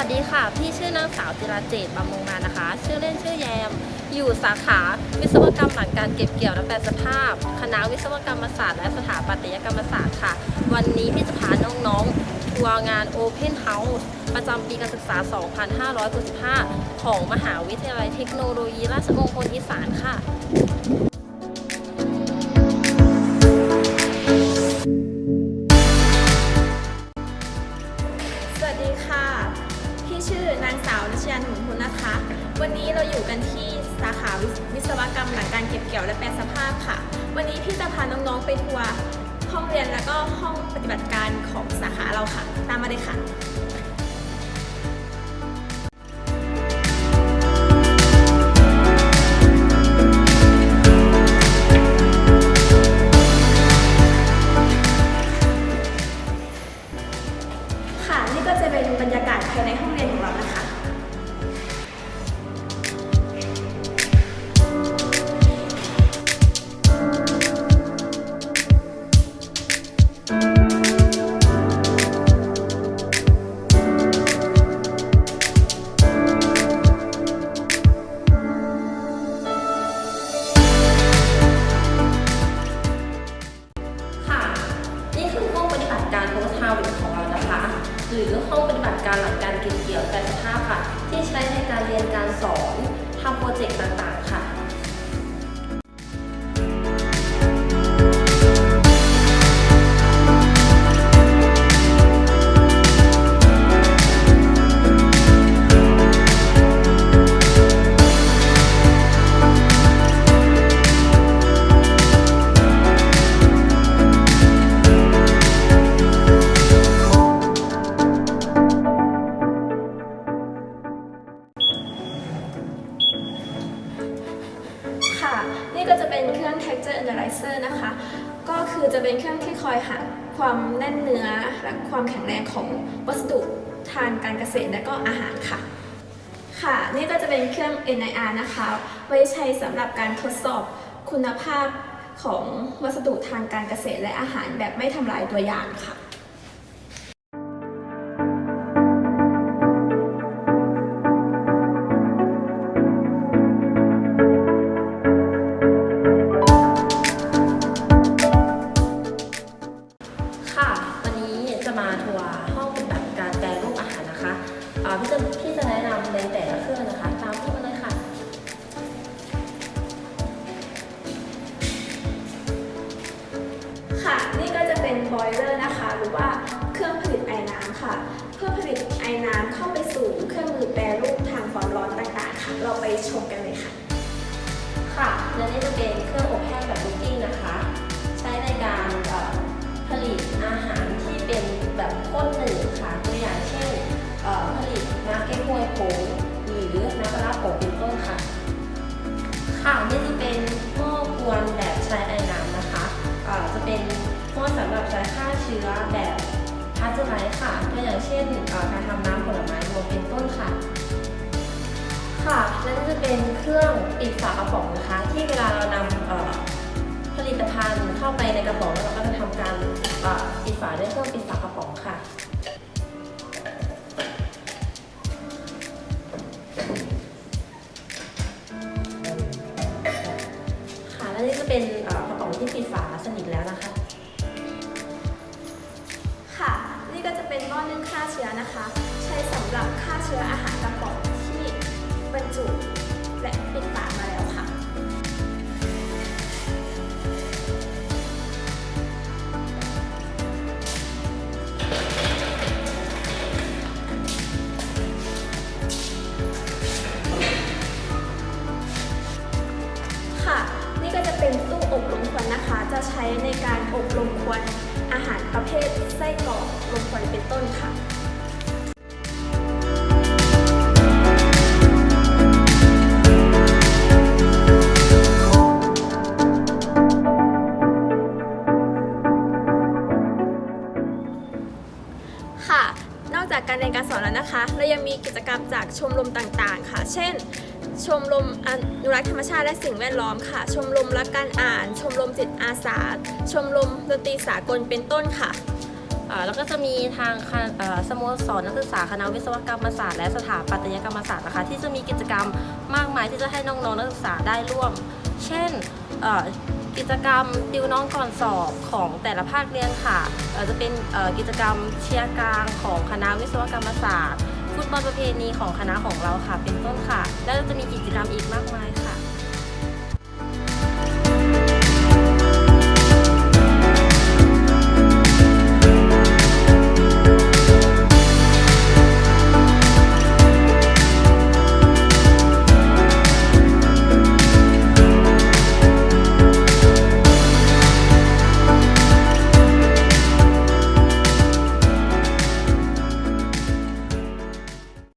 ัสดีค่ะ พี่ชื่อนางสาวจิราเจตบำรุงมานะคะ ชื่อเล่นชื่อแยม อยู่สาขาวิศวกรรมหลังการเก็บเกี่ยวและแปลสภาพ คณะวิศวกรรมศาสตร์และสถาปัตยกรรมศาสตร์ค่ะ วันนี้พี่จะพาน้องๆทัวร์งาน Open House ประจำปีการศึกษา 2565 ของมหาวิทยาลัยเทคโนโลยีราชมงคลอีสานค่ะ สาวรัชยาหนุนพุนนะคะ วันนี้เราอยู่กันที่สาขาวิวิศวกรรมหลังการเก็บเกี่ยวและแปลสภาพค่ะ วันนี้พี่จะพาน้องๆไปทัวร์ห้องเรียนแล้วก็ห้องปฏิบัติการของสาขาเราค่ะ ตามมาเลยค่ะ หรือห้องปฏิบัติการหลังการเก็บเกี่ยวแปลสภาพค่ะ ที่ใช้ในการเรียนการสอนทำโปรเจกต์ต่างๆ ก็จะเป็นเครื่อง texture analyzer นะคะ ก็คือจะเป็นเครื่องที่คอยหาความแน่นเนื้อและความแข็งแรงของวัสดุทางการเกษตรและก็อาหารค่ะ ค่ะ นี่ก็จะเป็นเครื่อง NIR นะคะ ไว้ใช้สำหรับการทดสอบคุณภาพของวัสดุทางการเกษตรและอาหารแบบไม่ทำลายตัวอย่างค่ะค่ะ แนะนำในแต่ละเครื่องนะคะ ตามที่มาเลยค่ะ ค่ะ นี่ก็จะเป็นบอยเลอร์นะคะ หรือว่าเครื่องผลิตไอน้ำค่ะ เพื่อผลิตไอน้ำเข้าไปสู่เครื่องมือแปรรูปทางความร้อนต่างๆค่ะ เราไปชมกันเลยค่ะ ค่ะ และนี่จะเป็น ค่ะนี่จะเป็นหม้อกวนแบบใช้ไอ้น้ำนะคะเอ่อจะเป็นหม้อสำหรับใช้ฆ่าเชื้อแบบพาสเจอร์ไลค่ะตัวอย่างเช่นการทำน้ำผลไม้รวมเป็นต้นค่ะค่ะและนี่จะเป็นเครื่องปิดฝากระป๋องนะคะ ที่เวลาเรานำผลิตภัณฑ์เข้าไปในกระป๋องแล้วเราก็จะทำการปิดฝาด้วยเครื่องปิดฝากระป๋องค่ะ นิทแล้วนะคะ ค่ะ นี่ก็จะเป็นหม้อนึ่งฆ่าเชื้อนะคะ ใช้สำหรับฆ่าเชื้ออาหารกระป๋องที่บรรจุและปิดฝามาแล้ว ใช้ในการอบลมควันอาหารประเภทไส้กรอกลมควันเป็นต้นค่ะค่ะนอกจากการเรียนการสอนแล้วนะคะ เรายังมีกิจกรรมจากชมรมต่างๆ ค่ะ เช่น ชมรมอนุรักษ์ธรรมชาติและสิ่งแวดล้อมค่ะ ชมรมรักการอ่าน ชมรมจิตอาสา ชมรมดนตรีสากลเป็นต้นค่ะแล้วก็จะมีทางสโมสรนักศึกษาคณะวิศวกรรมศาสตร์และสถาปัตยกรรมศาสตร์นะคะที่จะมีกิจกรรมมากมายที่จะให้น้องๆนักศึกษาได้ร่วม เช่นกิจกรรมติวน้องก่อนสอบของแต่ละภาคเรียนค่ะจะเป็นกิจกรรมเชียร์กลางของคณะวิศวกรรมศาสตร์ ฟุตบอลประเพณีของคณะของเราค่ะ เป็นต้นค่ะ แล้วจะมีกิจกรรมอีกมากมายค่ะ